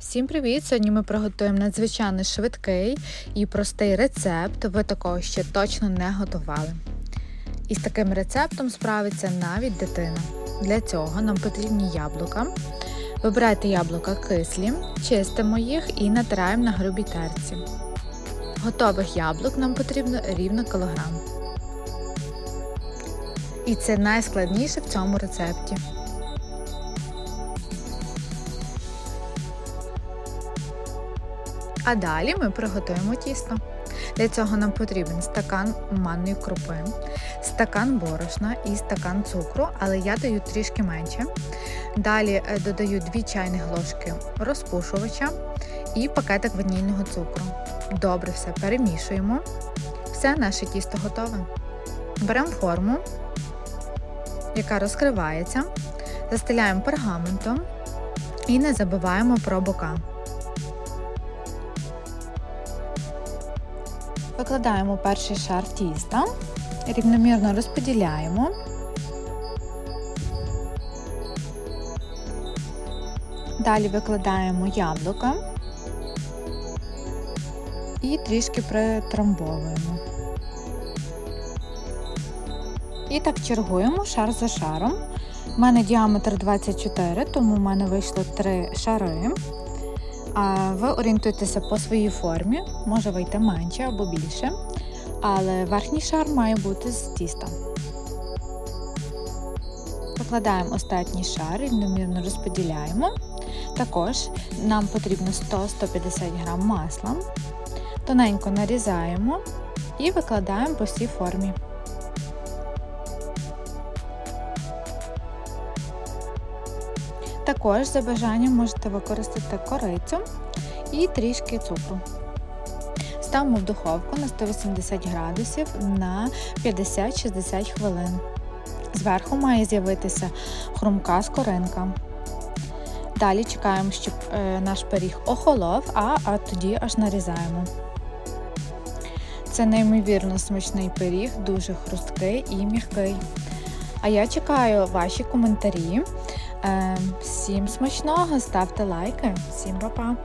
Всім привіт! Сьогодні ми приготуємо надзвичайно швидкий і простий рецепт. Ви такого ще точно не готували. І з таким рецептом справиться навіть дитина. Для цього нам потрібні яблука. Вибирайте яблука кислі, чистимо їх і натираємо на грубій терці. Готових яблук нам потрібно рівно кілограм. І це найскладніше в цьому рецепті. А далі ми приготуємо тісто. Для цього нам потрібен стакан манної крупи, стакан борошна і стакан цукру, але я даю трішки менше. Далі е, додаю 2 чайні ложки розпушувача і пакетик ванільного цукру. Добре все перемішуємо. Все, наше тісто готове. Беремо форму, яка розкривається, застеляємо пергаментом і не забуваємо про бока. Викладаємо перший шар тіста, рівномірно розподіляємо. Далі викладаємо яблука і трішки притрамбовуємо. І так чергуємо шар за шаром. У мене діаметр 24, тому в мене вийшло 3 шари. Ви орієнтуєтеся по своїй формі, може вийти менше або більше, але верхній шар має бути з тіста. Викладаємо останній шар, рівномірно розподіляємо. Також нам потрібно 100-150 г масла. Тоненько нарізаємо і викладаємо по всій формі. Також за бажанням можете використати корицю і трішки цукру. Ставимо в духовку на 180 градусів на 50-60 хвилин. Зверху має з'явитися хрумка скоринка. Далі чекаємо, щоб е, наш пиріг охолов, а, а тоді аж нарізаємо. Це неймовірно смачний пиріг, дуже хрусткий і м'який. А я чекаю ваші коментарі. Всім смачного, ставте лайки, всім па-па!